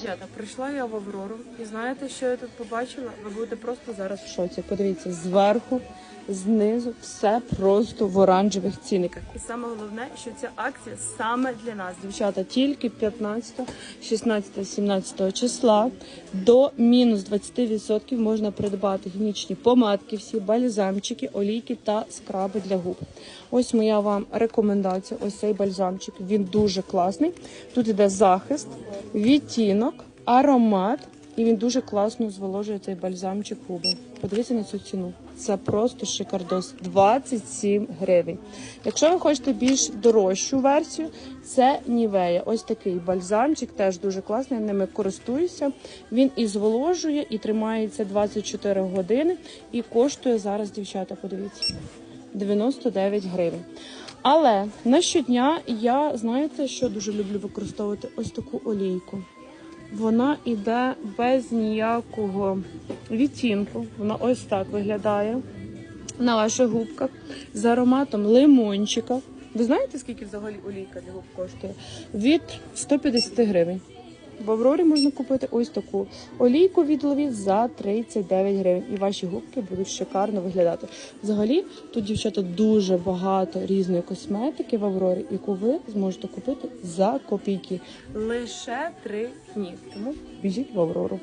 Дівчата, прийшла я в Аврору і знаєте, що я тут побачила? Ви будете просто зараз в шоці. Подивіться, зверху, знизу, все просто в оранжевих цінниках. І саме головне, що ця акція саме для нас, дівчата, тільки 15, 16, 17 числа до мінус 20% можна придбати гінічні помадки, всі бальзамчики, олійки та скраби для губ. Ось моя вам рекомендація. Ось цей бальзамчик. Він дуже класний. Тут іде захист, відтінок, аромат. І він дуже класно зволожує цей бальзамчик губи. Подивіться на цю ціну. Це просто шикардос. 27 гривень. Якщо ви хочете більш дорожчу версію, це Нівея. Ось такий бальзамчик, теж дуже класний. Я ними користуюся. Він і зволожує, і тримається 24 години. І коштує зараз, дівчата, подивіться, 99 гривень. Але на щодня я знаєте, що дуже люблю використовувати ось таку олійку. Вона йде без ніякого відтінку. Вона ось так виглядає на ваших губках з ароматом лимончика. Ви знаєте, скільки взагалі олійка для губ коштує? Від 150 гривень. В Аврорі можна купити ось таку олійку від Лові за 39 гривень. І ваші губки будуть шикарно виглядати. Взагалі, тут, дівчата, дуже багато різної косметики в Аврорі, яку ви зможете купити за копійки. Лише три дні. Тому біжіть в Аврору.